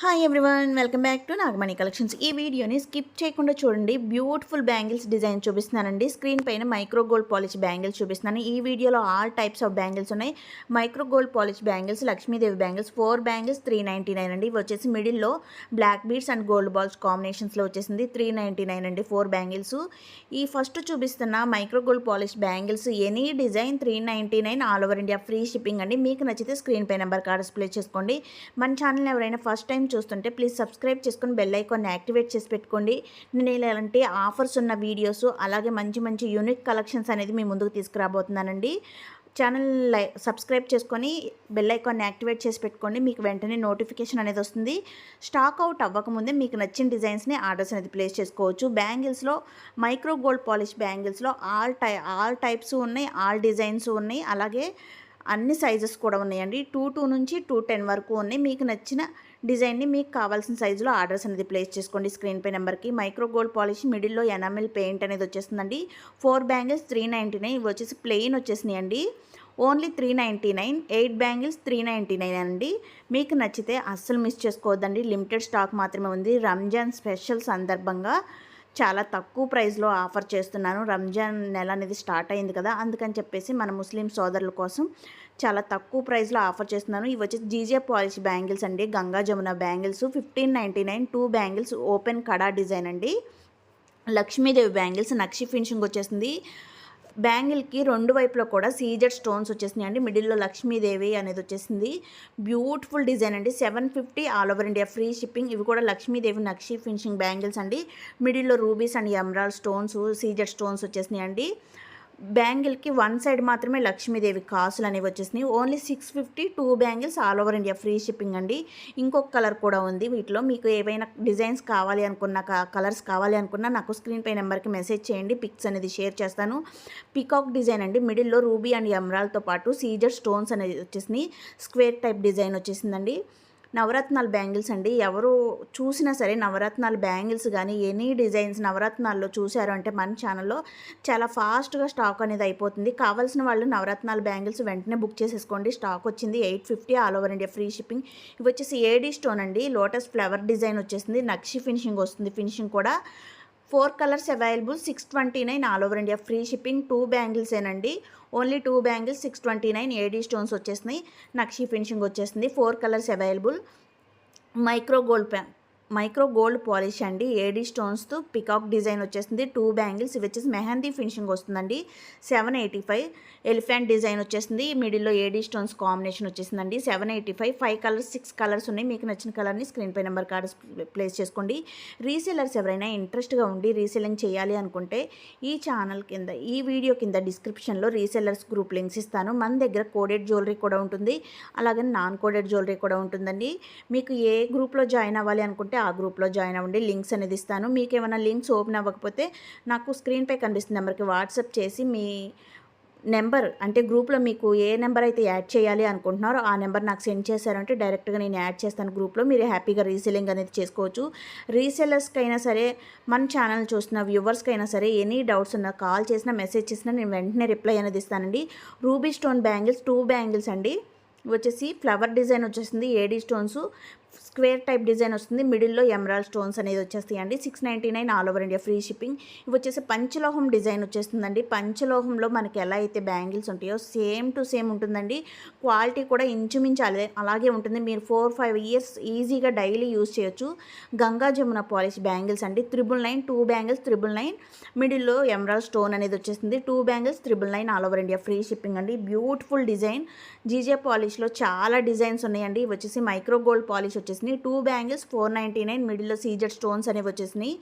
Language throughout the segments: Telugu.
Hi everyone welcome back to Nagamani collections ఈ వీడియోని స్కిప్ చేయకుండా చూడండి. బ్యూటిఫుల్ బ్యాంగిల్స్ డిజైన్ చూపిస్తున్నానండి. స్క్రీన్ పైన మైక్రో గోల్డ్ పాలిష్ బ్యాంగిల్స్ చూపిస్తున్నాను. ఈ వీడియోలో ఆల్ టైప్స్ ఆఫ్ బ్యాంగిల్స్ ఉన్నాయి. Micro gold polish bangles Lakshmidevi bangles four bangles three ninety nine అండి. ఇవి వచ్చేసి మిడిల్లో black beads and gold balls కాంబినేషన్స్లో వచ్చేసింది. త్రీ నైంటీ నైన్ అండి ఫోర్ బ్యాంగిల్స్ ఈ ఫస్ట్ చూపిస్తున్న micro gold polish bangles any design three ninety nine all over India free shipping అండి. మీకు నచ్చితే స్క్రీన్ పై నెంబర్ కార్డ్ డిస్ప్లే చేసుకోండి. మన ఛానల్ ఎవరైనా ఫస్ట్ టైం చూస్తుంటే ప్లీజ్ సబ్స్క్రైబ్ చేసుకొని బెల్ ఐకాన్ని యాక్టివేట్ చేసి పెట్టుకోండి. నేను ఇలాంటి ఆఫర్స్ ఉన్న వీడియోస్ అలాగే మంచి మంచి యూనిక్ కలెక్షన్స్ అనేది మీ ముందుకు తీసుకురాబోతున్నానండి. ఛానల్ లై సబ్స్క్రైబ్ చేసుకొని బెల్ ఐకాన్ని యాక్టివేట్ చేసి పెట్టుకోండి. మీకు వెంటనే నోటిఫికేషన్ అనేది వస్తుంది. స్టాక్ అవుట్ అవ్వకముందే మీకు నచ్చిన డిజైన్స్ని ఆర్డర్స్ అనేది ప్లేస్ చేసుకోవచ్చు. బ్యాంగిల్స్లో మైక్రో గోల్డ్ పాలిష్ బ్యాంగిల్స్లో ఆల్ టై ఆల్ టైప్స్ ఉన్నాయి ఆల్ డిజైన్స్ ఉన్నాయి. అలాగే అన్ని సైజెస్ కూడా ఉన్నాయండి. టూ టూ నుంచి టూ టెన్ వరకు ఉన్నాయి. మీకు నచ్చిన డిజైన్ని మీకు కావాల్సిన సైజులో ఆర్డర్స్ అనేది ప్లేస్ చేసుకోండి. స్క్రీన్ పే నెంబర్కి మైక్రో గోల్డ్ పాలిష్ మిడిల్లో ఎనామిల్ పెయింట్ అనేది వచ్చేస్తుందండి. Four bangles three ninety nine ఇవి వచ్చేసి ప్లెయిన్ వచ్చేసినాయి అండి only three ninety nine eight bangles three ninety nine అండి. మీకు నచ్చితే అస్సలు మిస్ చేసుకోవద్దండి. లిమిటెడ్ స్టాక్ మాత్రమే ఉంది. రంజాన్ స్పెషల్ సందర్భంగా చాలా తక్కువ ప్రైస్లో ఆఫర్ చేస్తున్నాను. రంజాన్ నెల అనేది స్టార్ట్ అయింది కదా అందుకని చెప్పేసి మన ముస్లిం సోదరుల కోసం చాలా తక్కువ ప్రైస్లో ఆఫర్ చేస్తున్నాను. ఇవి వచ్చేసి జీజే పాలిష్ బ్యాంగిల్స్ అండి. Ganga Jamuna bangles fifteen ninety nine two bangles open కడా డిజైన్ అండి. లక్ష్మీదేవి బ్యాంగిల్స్ నక్షి ఫినిషింగ్ వచ్చేసింది. బ్యాంగిల్కి రెండు వైపులో కూడా సీజెడ్ స్టోన్స్ వచ్చేసినాయి అండి మిడిల్లో లక్ష్మీదేవి అనేది వచ్చేసింది. బ్యూటిఫుల్ డిజైన్ అండి. Seven fifty all over India free shipping. ఇవి కూడా లక్ష్మీదేవి నక్షి ఫినిషింగ్ బ్యాంగిల్స్ అండి. మిడిల్లో rubies and emerald stones CZ stones వచ్చేసినాయి అండి బ్యాంగిల్కి వన్ సైడ్ మాత్రమే లక్ష్మీదేవి కాసులు అనేవి వచ్చేసినాయి. Only six fifty two bangles all over India. Free shipping అండి. ఇంకొక కలర్ కూడా ఉంది వీటిలో. మీకు ఏవైనా డిజైన్స్ కావాలి అనుకున్న కలర్స్ కావాలి అనుకున్నా నాకు స్క్రీన్ పై నెంబర్కి మెసేజ్ చేయండి. పిక్స్ అనేది షేర్ చేస్తాను. పికాక్ డిజైన్ అండి. మిడిల్లో రూబీ అండ్ ఎమరాల్తో పాటు సీజర్ స్టోన్స్ అనేది వచ్చేసినాయి. స్క్వేర్ టైప్ డిజైన్ వచ్చేసిందండి. నవరత్నాలు బ్యాంగిల్స్ అండి. ఎవరు చూసినా సరే నవరత్నాలు బ్యాంగిల్స్ కానీ ఎనీ డిజైన్స్ నవరత్నాల్లో చూశారు అంటే మన ఛానల్లో చాలా ఫాస్ట్గా స్టాక్ అనేది అయిపోతుంది. కావాల్సిన వాళ్ళు నవరత్నాలు బ్యాంగిల్స్ వెంటనే బుక్ చేసేసుకోండి. స్టాక్ వచ్చింది eight fifty all over India free shipping. ఇవి వచ్చేసి ఏడీ స్టోన్ అండి. లోటస్ ఫ్లవర్ డిజైన్ వచ్చేసింది. నక్షి ఫినిషింగ్ వస్తుంది. ఫినిషింగ్ కూడా four colours available six twenty nine all over India. Free shipping two బ్యాంగిల్సేనండి only two bangles six twenty nine AD stones వచ్చేసినాయి. నక్షి ఫినిషింగ్ వచ్చేసింది. Four colours available. Micro gold micro gold polish అండి. ఏడీ స్టోన్స్తో పికాక్ డిజైన్ వచ్చేసింది టూ బ్యాంగిల్స్ ఇవి వచ్చేసి మెహందీ ఫినిషింగ్ వస్తుందండి. Seven eighty five elephant design వచ్చేసింది మిడిల్లో ఏడీ స్టోన్స్ కాంబినేషన్ వచ్చేసిందండి seven eighty five five colours six colours ఉన్నాయి. మీకు నచ్చిన కలర్ని స్క్రీన్ పై నెంబర్ కార్డ్ ప్లేస్ చేసుకోండి. రీసేలర్స్ ఎవరైనా ఇంట్రెస్ట్గా ఉండి రీసేలింగ్ చేయాలి అనుకుంటే ఈ ఛానల్ కింద ఈ వీడియో కింద డిస్క్రిప్షన్లో రీసేలర్స్ గ్రూప్ లింక్స్ ఇస్తాను. మన దగ్గర కోడెడ్ జ్యువెలరీ కూడా ఉంటుంది. అలాగే నాన్ కోడెడ్ జ్యువెలరీ కూడా ఉంటుందండి. మీకు ఏ గ్రూప్లో జాయిన్ అవ్వాలి అనుకుంటే ఆ గ్రూప్లో జాయిన్ అవ్వండి. లింక్స్ అనేది ఇస్తాను. మీకు ఏమైనా లింక్స్ ఓపెన్ అవ్వకపోతే నాకు స్క్రీన్పై కనిపిస్తున్న నెంబర్కి. వాట్సాప్ చేసి మీ నెంబర్ అంటే గ్రూప్లో మీకు ఏ నెంబర్ అయితే యాడ్ చేయాలి అనుకుంటున్నారో ఆ నెంబర్ నాకు సెండ్ చేశారంటే డైరెక్ట్గా నేను యాడ్ చేస్తాను గ్రూప్లో. మీరు హ్యాపీగా రీసెల్లింగ్ అనేది చేసుకోవచ్చు. రీసెల్లర్స్కి అయినా సరే మన ఛానల్ చూసిన వ్యూవర్స్కి అయినా సరే ఎనీ డౌట్స్ ఉన్నా కాల్ చేసినా మెసేజ్ చేసినా నేను వెంటనే రిప్లై అనేది ఇస్తానండి. Ruby stone bangles two bangles అండి. వచ్చేసి ఫ్లవర్ డిజైన్ వచ్చేసింది. AD stones. Square type design వస్తుంది. మిడిల్లో ఎమరాల్ స్టోన్స్ అనేది వచ్చేస్తాయి అండి six ninety nine all over India free shipping. ఇవి వచ్చేసి పంచలోహం డిజైన్ వచ్చేస్తుందండి. పంచలోహంలో మనకి ఎలా అయితే బ్యాంగిల్స్ ఉంటాయో సేమ్ టు సేమ్ ఉంటుందండి. క్వాలిటీ కూడా ఇంచుమించు అదే అలాగే ఉంటుంది. మీరు ఫోర్ ఫైవ్ ఇయర్స్ ఈజీగా డైలీ యూజ్ చేయొచ్చు. గంగా జమున పాలిష్ బ్యాంగిల్స్ అండి. Triple nine two bangles triple nine. మిడిల్లో ఎమరాల్ స్టోన్ అనేది వచ్చేసింది two bangles triple nine all over India free shipping అండి. Beautiful design. జీజే పాలిష్లో చాలా డిజైన్స్ ఉన్నాయండి. ఇవి వచ్చేసి మైక్రో గోల్డ్ పాలిష్ వచ్చేసినాయి. Two bangles four ninety nine మిడిల్లో సీజెడ్ స్టోన్స్ అనేవి వచ్చేసినాయి.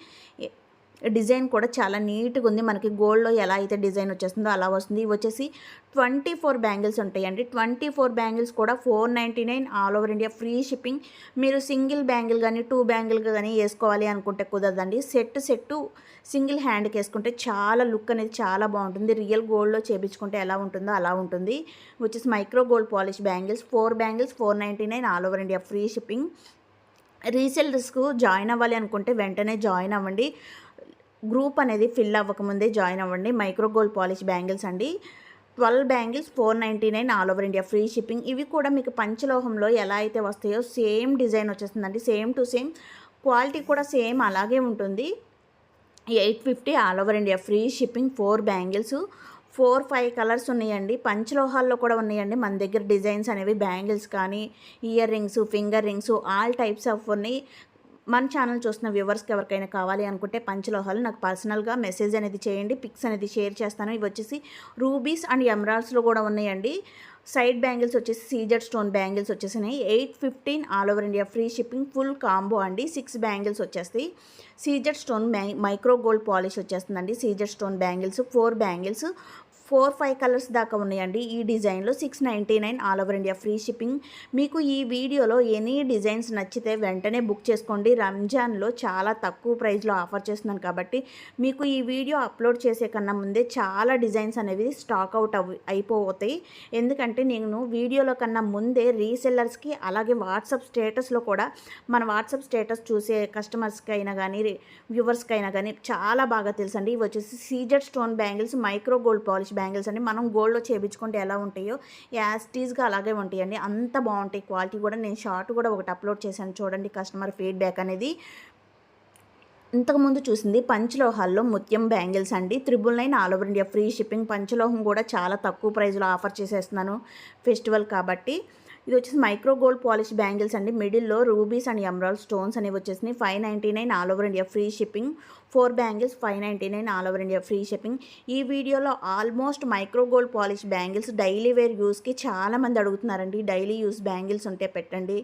డిజైన్ కూడా చాలా నీట్గా ఉంది. మనకి గోల్డ్లో ఎలా అయితే డిజైన్ వచ్చేస్తుందో అలా వస్తుంది. ఇవి వచ్చేసి ట్వంటీ ఫోర్ బ్యాంగిల్స్ ఉంటాయండి. ట్వంటీ ఫోర్ బ్యాంగిల్స్ కూడా four ninety nine all over India free shipping మీరు సింగిల్ బ్యాంగిల్ కానీ టూ బ్యాంగిల్ కానీ వేసుకోవాలి అనుకుంటే కుదరదండి. సెట్ సెట్ సింగిల్ హ్యాండ్కి వేసుకుంటే చాలా లుక్ అనేది చాలా బాగుంటుంది. రియల్ గోల్డ్లో చేపించుకుంటే ఎలా ఉంటుందో అలా ఉంటుంది. వచ్చేసి micro gold polish bangles four bangles four ninety nine all over India free shipping రీసెల్లర్స్కు join అవ్వాలి అనుకుంటే వెంటనే జాయిన్ అవ్వండి. గ్రూప్ అనేది ఫిల్ అవ్వకముందే జాయిన్ అవ్వండి. మైక్రో గోల్డ్ పాలిష్ బ్యాంగిల్స్ అండి. Twelve bangles four ninety nine all over India free shipping. ఇవి కూడా మీకు పంచలోహంలో ఎలా అయితే వస్తాయో సేమ్ డిజైన్ వచ్చేస్తుందండి. సేమ్ టు సేమ్ క్వాలిటీ కూడా సేమ్ అలాగే ఉంటుంది. Eight fifty all over India free shipping four bangles. Four five colours ఉన్నాయండి. పంచలోహాల్లో కూడా ఉన్నాయండి. మన దగ్గర డిజైన్స్ అనేవి బ్యాంగిల్స్ కానీ ear rings finger rings all types of ఉన్నాయి. మన ఛానల్ చూస్తున్న వ్యూవర్స్కి ఎవరికైనా కావాలి అనుకుంటే పంచలోహాలు నాకు పర్సనల్గా మెసేజ్ అనేది చేయండి. పిక్స్ అనేది షేర్ చేస్తాను. ఇవి వచ్చేసి రూబీస్ అండ్ ఎమరాల్డ్స్లో కూడా ఉన్నాయండి. సైడ్ బ్యాంగిల్స్ వచ్చేసి సీజర్ స్టోన్ బ్యాంగిల్స్ వచ్చేసినాయి. Eight fifteen all over India free shipping full combo అండి. సిక్స్ బ్యాంగిల్స్ వచ్చేస్తాయి. CZ stone micro gold polish వచ్చేస్తుందండి. CZ stone bangles four bangles four five colours దాకా ఉన్నాయండి. ఈ డిజైన్లో six ninety nine all over India free shipping. మీకు ఈ వీడియోలో ఎనీ డిజైన్స్ నచ్చితే వెంటనే బుక్ చేసుకోండి. రంజాన్లో చాలా తక్కువ ప్రైస్లో ఆఫర్ చేస్తున్నాను కాబట్టి మీకు ఈ వీడియో అప్లోడ్ చేసే కన్నా ముందే చాలా డిజైన్స్ అనేవి స్టాక్ అవుట్ అవి అయిపోతాయి. ఎందుకంటే నేను వీడియోలో కన్నా ముందే రీసెల్లర్స్కి అలాగే వాట్సాప్ స్టేటస్లో కూడా మన వాట్సాప్ స్టేటస్ చూసే కస్టమర్స్కి అయినా కానీ వ్యూవర్స్కి అయినా కానీ చాలా బాగా తెలుసండి. ఇవి వచ్చేసి CZ stone bangles micro gold polish bangles అండి మనం గోల్డ్లో చేయించుకుంటే ఎలా ఉంటాయో యాస్టీస్గా అలాగే ఉంటాయండి. అంత బాగుంటాయి. క్వాలిటీ కూడా నేను షార్ట్ కూడా ఒకటి అప్లోడ్ చేశాను. చూడండి కస్టమర్ ఫీడ్బ్యాక్ అనేది. ఇంతకుముందు చూసింది పంచలోహాల్లో ముత్యం బ్యాంగిల్స్ అండి. Triple nine all over India free shipping. పంచలోహం కూడా చాలా తక్కువ ప్రైస్లో ఆఫర్ చేసేస్తున్నాను ఫెస్టివల్ కాబట్టి. ఇది వచ్చేసి మైక్రో గోల్డ్ పాలిష్ బ్యాంగిల్స్ అండి. మిడిల్లో రూబీస్ అండ్ ఎమరాల్డ్ స్టోన్స్ అనేవి వచ్చేసి five ninety nine all over India free shipping. Four bangles five ninety nine all over India free shipping. ఈ వీడియోలో almost micro gold polish bangles daily wear యూస్కి చాలామంది అడుగుతున్నారండి. డైలీ యూస్ బ్యాంగిల్స్ ఉంటే పెట్టండి.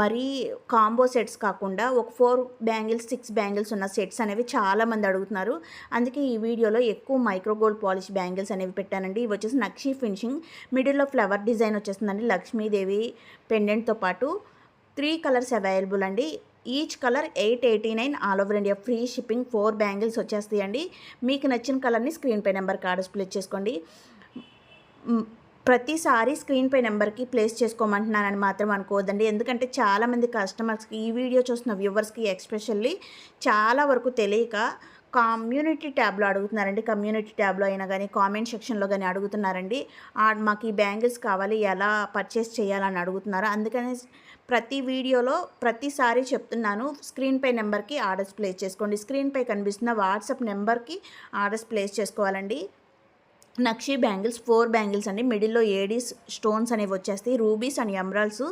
మరీ కాంబో సెట్స్ కాకుండా ఒక ఫోర్ బ్యాంగిల్స్ సిక్స్ బ్యాంగిల్స్ ఉన్న సెట్స్ అనేవి చాలామంది అడుగుతున్నారు. అందుకే ఈ వీడియోలో ఎక్కువ మైక్రో గోల్డ్ పాలిష్ బ్యాంగిల్స్ అనేవి పెట్టానండి. ఇవి వచ్చేసి నక్షి ఫినిషింగ్. మిడిల్లో ఫ్లవర్ డిజైన్ వచ్చేస్తుందండి లక్ష్మీదేవి పెండెంట్తో పాటు. త్రీ కలర్స్ అవైలబుల్ అండి. Each colour eight eighty nine all over India free shipping four bangles వచ్చేస్తాయండి. మీకు నచ్చిన కలర్ని స్క్రీన్ పై నెంబర్ కార్డు స్ప్లిట్ చేసుకోండి. ప్రతిసారి స్క్రీన్పై నెంబర్కి ప్లేస్ చేసుకోమంటున్నానని మాత్రం అనుకోవద్దండి. ఎందుకంటే చాలామంది కస్టమర్స్కి ఈ వీడియో చూస్తున్న వ్యూవర్స్కి ఎక్స్పెషల్లీ చాలా వరకు తెలియక కమ్యూనిటీ ట్యాబ్లో అడుగుతున్నారండి. కమ్యూనిటీ ట్యాబ్లో అయినా కానీ కామెంట్ సెక్షన్లో కానీ అడుగుతున్నారండి. మాకు ఈ బ్యాంగిల్స్ కావాలి ఎలా పర్చేస్ చేయాలని అడుగుతున్నారు. అందుకని ప్రతి వీడియోలో ప్రతిసారి చెప్తున్నాను స్క్రీన్పై నెంబర్కి ఆర్డర్స్ ప్లేస్ చేసుకోండి. స్క్రీన్పై కనిపిస్తున్న వాట్సాప్ నెంబర్కి ఆర్డర్స్ ప్లేస్ చేసుకోవాలండి. నక్షి బ్యాంగిల్స్ ఫోర్ బ్యాంగిల్స్ అండి. మిడిల్లో ఏడీస్ స్టోన్స్ అనేవి వచ్చేస్తాయి. Rubies and emeralds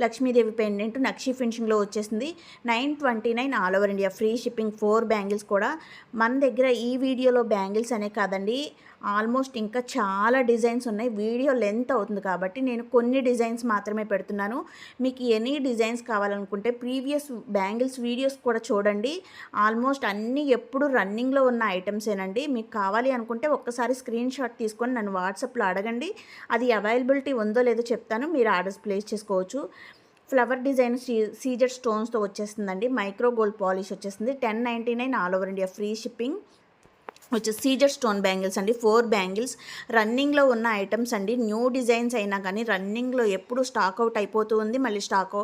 Lakshmidevi pendant నక్షి ఫినిషింగ్లో వచ్చేసింది. Nine twenty nine all over India. Free shipping four bangles కూడా. మన దగ్గర ఈ వీడియోలో బ్యాంగిల్స్ అనే కాదండి. ఆల్మోస్ట్ ఇంకా చాలా డిజైన్స్ ఉన్నాయి. వీడియో లెంత్ అవుతుంది కాబట్టి నేను కొన్ని డిజైన్స్ మాత్రమే పెడుతున్నాను. మీకు ఎనీ డిజైన్స్ కావాలనుకుంటే ప్రీవియస్ బ్యాంగిల్స్ వీడియోస్ కూడా చూడండి. ఆల్మోస్ట్ అన్నీ ఎప్పుడు రన్నింగ్లో ఉన్న ఐటమ్సేనండి. మీకు కావాలి అనుకుంటే ఒక్కసారి స్క్రీన్ షాట్ తీసుకొని నన్ను వాట్సాప్లో అడగండి. అది అవైలబిలిటీ ఉందో లేదో చెప్తాను. మీరు ఆర్డర్స్ ప్లేస్ చేసుకోవచ్చు. ఫ్లవర్ డిజైన్ సీ సీజర్ స్టోన్స్తో వచ్చేస్తుందండి. మైక్రో గోల్డ్ పాలిష్ వచ్చేస్తుంది. Ten ninety nine all over India free shipping. వచ్చి సీజర్ స్టోన్ బ్యాంగిల్స్ అండి. ఫోర్ బ్యాంగిల్స్ రన్నింగ్లో ఉన్న ఐటమ్స్ అండి. న్యూ డిజైన్స్ అయినా కానీ రన్నింగ్లో ఎప్పుడు స్టాక్ అవుట్ అయిపోతూ ఉంది. మళ్ళీ స్టాక్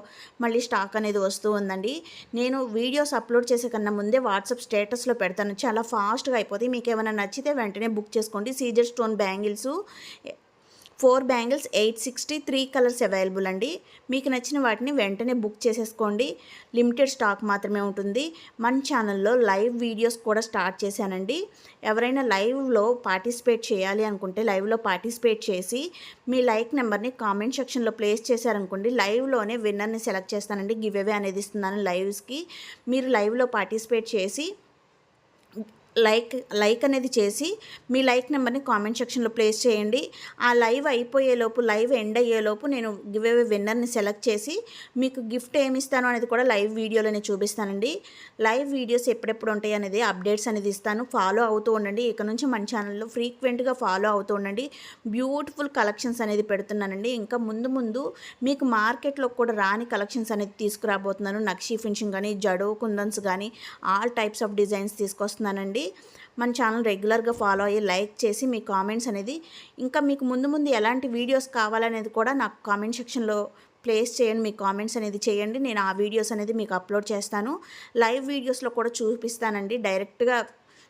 మళ్ళీ స్టాక్ అనేది వస్తూ ఉందండి. నేను వీడియోస్ అప్లోడ్ చేసే కన్నా ముందే వాట్సాప్ స్టేటస్లో పెడతాను. చాలా ఫాస్ట్గా అయిపోతుంది మీకు ఏమైనా నచ్చితే వెంటనే బుక్ చేసుకోండి. CZ stone bangles four bangles eight sixty three colours available అండి. మీకు నచ్చిన వాటిని వెంటనే బుక్ చేసేసుకోండి. లిమిటెడ్ స్టాక్ మాత్రమే ఉంటుంది. మన ఛానల్లో లైవ్ వీడియోస్ కూడా స్టార్ట్ చేశానండి. ఎవరైనా లైవ్లో పార్టిసిపేట్ చేయాలి అనుకుంటే లైవ్లో పార్టిసిపేట్ చేసి మీ లైక్ నెంబర్ని కామెంట్ సెక్షన్లో ప్లేస్ చేశారనుకోండి లైవ్లోనే విన్నర్ని సెలెక్ట్ చేస్తానండి. గివ్ అవే అనేది ఇస్తున్నాను లైవ్స్కి. మీరు లైవ్లో పార్టిసిపేట్ చేసి లైక్ లైక్ అనేది చేసి మీ లైక్ నెంబర్ని కామెంట్ సెక్షన్లో ప్లేస్ చేయండి. ఆ లైవ్ అయిపోయేలోపు లైవ్ ఎండ్ అయ్యేలోపు నేను గివ్ అవే విన్నర్ని సెలెక్ట్ చేసి మీకు గిఫ్ట్ ఏమి ఇస్తాను అనేది కూడా లైవ్ వీడియోలోనే చూపిస్తానండి. లైవ్ వీడియోస్ ఎప్పుడెప్పుడు ఉంటాయి అనేది అప్డేట్స్ అనేది ఇస్తాను. ఫాలో అవుతూ ఉండండి. ఇక నుంచి మన ఛానల్లో ఫ్రీక్వెంట్గా ఫాలో అవుతూ ఉండండి. బ్యూటిఫుల్ కలెక్షన్స్ అనేది పెడుతున్నానండి. ఇంకా ముందు ముందు మీకు మార్కెట్లో కూడా రాని కలెక్షన్స్ అనేది తీసుకురాబోతున్నాను. నక్షీ ఫినిషింగ్ కానీ జడో కుందన్స్ కానీ ఆల్ టైప్స్ ఆఫ్ డిజైన్స్ తీసుకొస్తున్నానండి. మన ఛానల్ రెగ్యులర్గా ఫాలో అయ్యి లైక్ చేసి మీ కామెంట్స్ అనేది ఇంకా మీకు ముందు ముందు ఎలాంటి వీడియోస్ కావాలనేది కూడా నాకు కామెంట్ సెక్షన్లో ప్లేస్ చేయండి మీ కామెంట్స్ అనేది చేయండి. నేను ఆ వీడియోస్ అనేది మీకు అప్లోడ్ చేస్తాను. లైవ్ వీడియోస్లో కూడా చూపిస్తానండి. డైరెక్ట్గా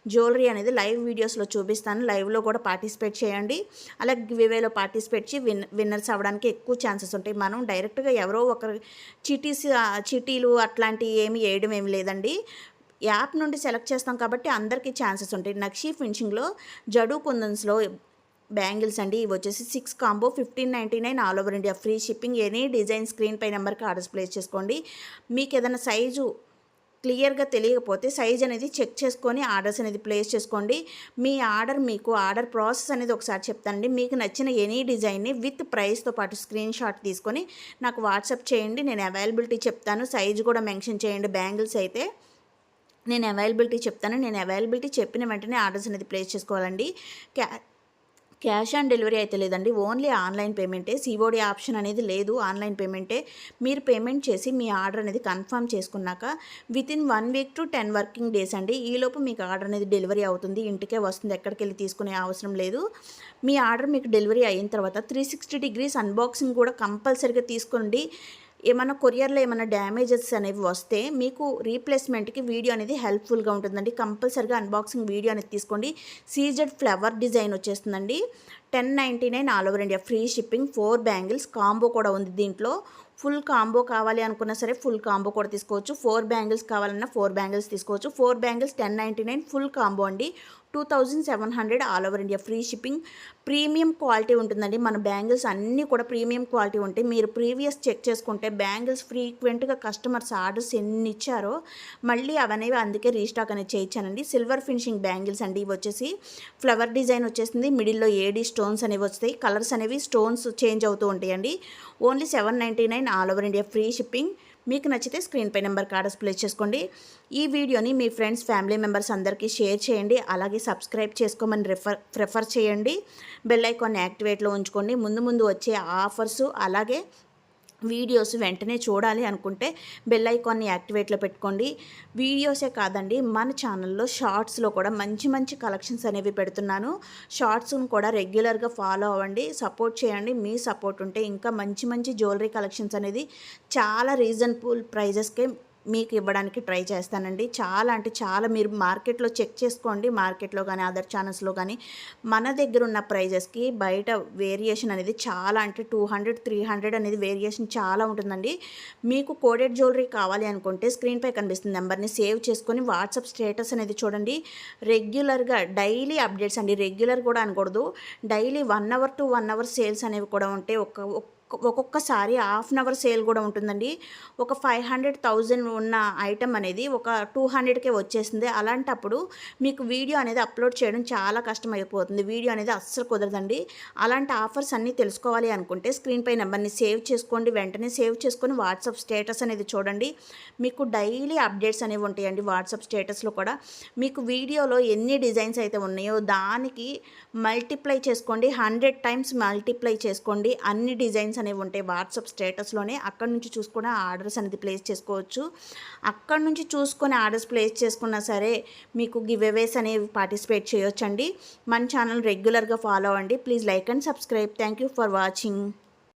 జ్యువెలరీ అనేది లైవ్ వీడియోస్లో చూపిస్తాను. లైవ్లో కూడా పార్టిసిపేట్ చేయండి. అలాగే గివేవేలో పార్టిసిపేట్ చేసి విన్ విన్నర్స్ అవ్వడానికి ఎక్కువ ఛాన్సెస్ ఉంటాయి. మనం డైరెక్ట్గా ఎవరో ఒకరు చిటీస్ చిటీలు అట్లాంటివి ఏమి వేయడం ఏమి లేదండి. యాప్ నుండి సెలెక్ట్ చేస్తాం కాబట్టి అందరికీ ఛాన్సెస్ ఉంటాయి. నక్షీ ఫినిషింగ్లో జడు కుందన్స్లో బ్యాంగిల్స్ అండి. ఇవి వచ్చేసి six combo fifteen ninety nine all over India free shipping. Any design screen పై నెంబర్కి ఆర్డర్స్ ప్లేస్ చేసుకోండి. మీకు ఏదైనా సైజు క్లియర్గా తెలియకపోతే సైజ్ అనేది చెక్ చేసుకొని ఆర్డర్స్ అనేది ప్లేస్ చేసుకోండి. మీ ఆర్డర్ మీకు ఆర్డర్ ప్రాసెస్ అనేది ఒకసారి చెప్తానండి. మీకు నచ్చిన ఎనీ డిజైన్ని విత్ ప్రైస్తో పాటు స్క్రీన్ షాట్ తీసుకొని నాకు వాట్సాప్ చేయండి. నేను అవైలబిలిటీ చెప్తాను. సైజ్ కూడా మెన్షన్ చేయండి. బ్యాంగిల్స్ అయితే నేను అవైలబిలిటీ చెప్తాను. నేను అవైలబిలిటీ చెప్పిన వెంటనే ఆర్డర్స్ అనేది ప్లేస్ చేసుకోవాలండి. క్యా క్యాష్ ఆన్ డెలివరీ అయితే లేదండి. ఓన్లీ ఆన్లైన్ పేమెంటే సిఓడి ఆప్షన్ అనేది లేదు. ఆన్లైన్ పేమెంటే మీరు పేమెంట్ చేసి మీ ఆర్డర్ అనేది కన్ఫర్మ్ చేసుకున్నాక within one week to ten working days అండి ఈలోపు మీకు ఆర్డర్ అనేది డెలివరీ అవుతుంది. ఇంటికే వస్తుంది. ఎక్కడికి వెళ్ళి తీసుకునే అవసరం లేదు. మీ ఆర్డర్ మీకు డెలివరీ అయిన తర్వాత త్రీ సిక్స్టీ డిగ్రీస్ అన్బాక్సింగ్ కూడా కంపల్సరీగా తీసుకోండి. ఏమైనా కొరియర్లో ఏమైనా డ్యామేజెస్ అనేవి వస్తే మీకు రీప్లేస్మెంట్కి వీడియో అనేది హెల్ప్ఫుల్గా ఉంటుందండి. కంపల్సరిగా అన్బాక్సింగ్ వీడియో అనేది తీసుకోండి. సీజెడ్ ఫ్లవర్ డిజైన్ వచ్చేస్తుందండి. Ten ninety nine all over India free shipping four bangles combo కూడా ఉంది దీంట్లో. ఫుల్ కాంబో కావాలి అనుకున్నా సరే ఫుల్ కాంబో కూడా తీసుకోవచ్చు. ఫోర్ బ్యాంగిల్స్ కావాలన్నా ఫోర్ బ్యాంగిల్స్ తీసుకోవచ్చు. Four bangles ten ninety nine full combo అండి. Two thousand seven hundred all over India. Free shipping premium quality ఉంటుందండి. మన బ్యాంగిల్స్ అన్నీ కూడా ప్రీమియం క్వాలిటీ ఉంటాయి మీరు ప్రీవియస్ చెక్ చేసుకుంటే బ్యాంగిల్స్ ఫ్రీక్వెంట్గా కస్టమర్స్ ఆర్డర్స్ ఎన్ని ఇచ్చారో మళ్ళీ అవనేవి అందుకే రీస్టాక్ అనేది చేయించానండి. సిల్వర్ ఫినిషింగ్ బ్యాంగిల్స్ అండి ఇవి వచ్చేసి. ఫ్లవర్ డిజైన్ వచ్చేసింది. మిడిల్లో ఏడి స్టోన్స్ అనేవి వస్తాయి. కలర్స్ అనేవి స్టోన్స్ చేంజ్ అవుతూ ఉంటాయండి. Only seven ninety nine all over India. Free shipping మీకు నచ్చితే స్క్రీన్పై నెంబర్ కార్డ్ ప్లే చేసుకోండి. ఈ వీడియోని మీ ఫ్రెండ్స్ ఫ్యామిలీ మెంబర్స్ అందరికీ షేర్ చేయండి. అలాగే సబ్స్క్రైబ్ చేసుకోమని రిఫర్ ప్రిఫర్ చేయండి. బెల్ ఐకాన్ యాక్టివేట్లో ఉంచుకోండి. ముందు ముందు వచ్చే ఆఫర్స్ అలాగే వీడియోస్ వెంటనే చూడాలి అనుకుంటే బెల్ ఐకాన్ని యాక్టివేట్లో పెట్టుకోండి. వీడియోసే కాదండి మన ఛానల్లో షార్ట్స్లో కూడా మంచి మంచి కలెక్షన్స్ అనేవి పెడుతున్నాను. షార్ట్స్ను కూడా రెగ్యులర్గా ఫాలో అవ్వండి సపోర్ట్ చేయండి. మీ సపోర్ట్ ఉంటే ఇంకా మంచి మంచి జ్యువెలరీ కలెక్షన్స్ అనేది చాలా రీజనబుల్ ప్రైజెస్కే మీకు ఇవ్వడానికి ట్రై చేస్తానండి. చాలా అంటే చాలా మీరు మార్కెట్లో చెక్ చేసుకోండి. మార్కెట్లో కానీ అదర్ ఛానల్స్లో కానీ మన దగ్గర ఉన్న ప్రైజెస్కి బయట వేరియేషన్ అనేది చాలా అంటే టూ హండ్రెడ్ త్రీ హండ్రెడ్ అనేది వేరియేషన్ చాలా ఉంటుందండి. మీకు కోడెడ్ జ్యువెలరీ కావాలి అనుకుంటే స్క్రీన్పై కనిపిస్తుంది నెంబర్ని సేవ్ చేసుకొని వాట్సాప్ స్టేటస్ అనేది చూడండి. రెగ్యులర్గా డైలీ అప్డేట్స్ అండి. రెగ్యులర్ కూడా అనకూడదు. Daily one hour to one hour sales అనేవి కూడా ఉంటాయి ఒక్క ఒక్కొక్కసారి హాఫ్ అన్ అవర్ సేల్ కూడా ఉంటుందండి. ఒక ఫైవ్ హండ్రెడ్ థౌజండ్ ఉన్న ఐటమ్ అనేది ఒక టూ హండ్రెడ్కే వచ్చేసింది. అలాంటప్పుడు మీకు వీడియో అనేది అప్లోడ్ చేయడం చాలా కష్టం అయిపోతుంది వీడియో అనేది అస్సలు కుదరదండి. అలాంటి ఆఫర్స్ అన్నీ తెలుసుకోవాలి అనుకుంటే స్క్రీన్పై నెంబర్ని సేవ్ చేసుకోండి. వెంటనే సేవ్ చేసుకొని వాట్సాప్ స్టేటస్ అనేది చూడండి. మీకు డైలీ అప్డేట్స్ అనేవి ఉంటాయండి వాట్సాప్ స్టేటస్లో కూడా. మీకు వీడియోలో ఎన్ని డిజైన్స్ అయితే ఉన్నాయో దానికి మల్టిప్లై చేసుకోండి. హండ్రెడ్ టైమ్స్ మల్టిప్లై చేసుకోండి. అన్ని డిజైన్స్ లింక్స్ అనేవి ఉంటాయి వాట్సాప్ స్టేటస్లోనే అక్కడ నుంచి చూసుకుని ఆర్డర్స్ అనేది ప్లేస్ చేసుకోవచ్చు. అక్కడ నుంచి చూసుకొని ఆర్డర్స్ ప్లేస్ చేసుకున్నా సరే మీకు గివ్ అవేస్ అనేవి పార్టిసిపేట్ చేయొచ్చండి. మన ఛానల్ రెగ్యులర్గా ఫాలో అవ్వండి. Please like and subscribe. Thank you for watching.